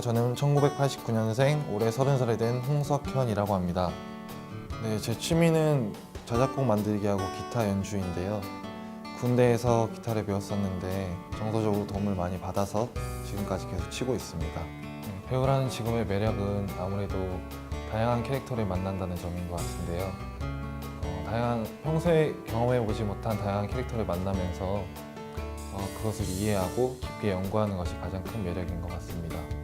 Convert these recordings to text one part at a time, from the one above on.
25년생 올해 30살이 된 홍석현이라고 합니다. 네, 제 취미는 자작곡 만들기 하고 기타 연주인데요. 군대에서 기타를 배웠었는데 정서적으로 도움을 많이 받아서 지금까지 계속 치고 있습니다. 음, 배우라는 직업의 매력은 아무래도 다양한 캐릭터를 만난다는 점인 것 같은데요. 어, 다양한 평소에 경험해보지 못한 다양한 캐릭터를 만나면서 어, 그것을 이해하고 깊게 연구하는 것이 가장 큰 매력인 것 같습니다.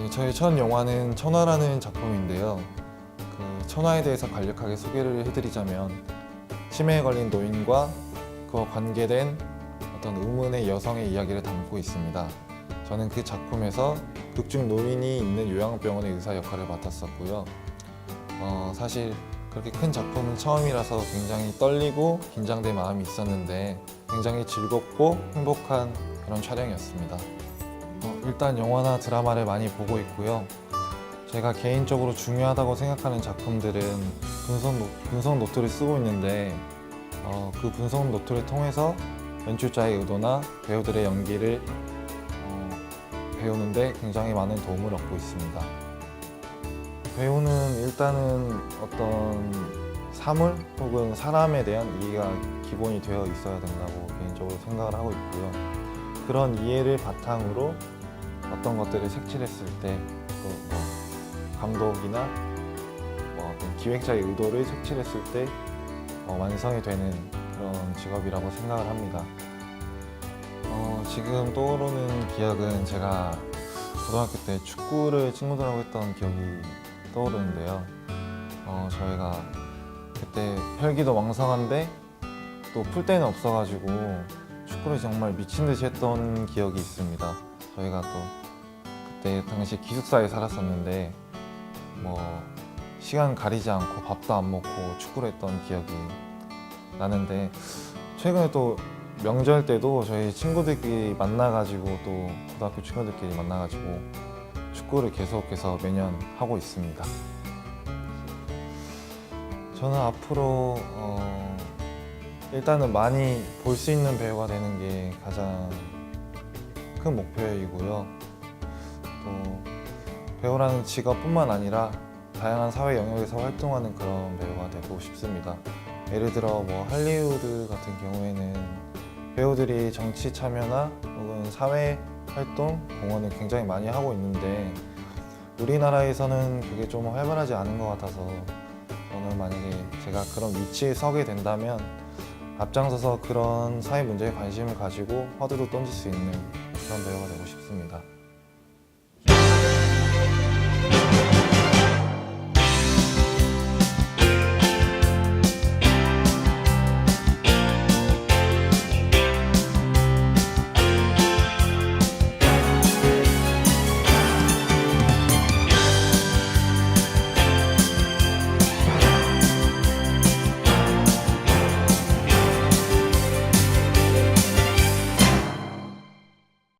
네, 저희 첫 영화는 천화라는 작품인데요. 그 천화에 대해서 간략하게 소개를 해드리자면 치매에 걸린 노인과 그와 관계된 어떤 의문의 여성의 이야기를 담고 있습니다. 저는 그 작품에서 극중 노인이 있는 요양병원의 의사 역할을 맡았었고요. 어, 사실 그렇게 큰 작품은 처음이라서 굉장히 떨리고 긴장된 마음이 있었는데 굉장히 즐겁고 행복한 그런 촬영이었습니다. 어, 일단 영화나 드라마를 많이 보고 있고요. 제가 개인적으로 중요하다고 생각하는 작품들은 분석, 노, 분석 노트를 쓰고 있는데 어, 그 분석 노트를 통해서 연출자의 의도나 배우들의 연기를 어, 배우는데 굉장히 많은 도움을 얻고 있습니다. 배우는 일단은 어떤 사물 혹은 사람에 대한 이해가 기본이 되어 있어야 된다고 개인적으로 생각을 하고 있고요. 그런 이해를 바탕으로 어떤 것들을 색칠했을 때또뭐 감독이나 뭐 어떤 기획자의 의도를 색칠했을 때 어, 완성이 되는 그런 직업이라고 생각을 합니다. 어, 지금 떠오르는 기억은 제가 고등학교 때 축구를 친구들하고 했던 기억이 떠오르는데요. 어, 저희가 그때 혈기도 왕성한데 또풀 데는 없어가지고 축구를 정말 미친 듯이 했던 기억이 있습니다. 저희가 또 그때 당시 기숙사에 살았었는데 뭐 시간 가리지 않고 밥도 안 먹고 축구를 했던 기억이 나는데 최근에 또 명절 때도 저희 친구들끼리 만나가지고 또 고등학교 친구들끼리 만나가지고 축구를 계속해서 매년 하고 있습니다. 저는 앞으로 어, 일단은 많이 볼 수 있는 배우가 되는 게 가장 큰 목표이고요. 또 배우라는 직업뿐만 아니라 다양한 사회 영역에서 활동하는 그런 배우가 되고 싶습니다. 예를 들어 뭐 할리우드 같은 경우에는 배우들이 정치 참여나 혹은 사회 활동, 공헌을 굉장히 많이 하고 있는데 우리나라에서는 그게 좀 활발하지 않은 것 같아서 저는 만약에 제가 그런 위치에 서게 된다면 앞장서서 그런 사회 문제에 관심을 가지고 화두도 던질 수 있는 그런 배우가 되고 싶습니다.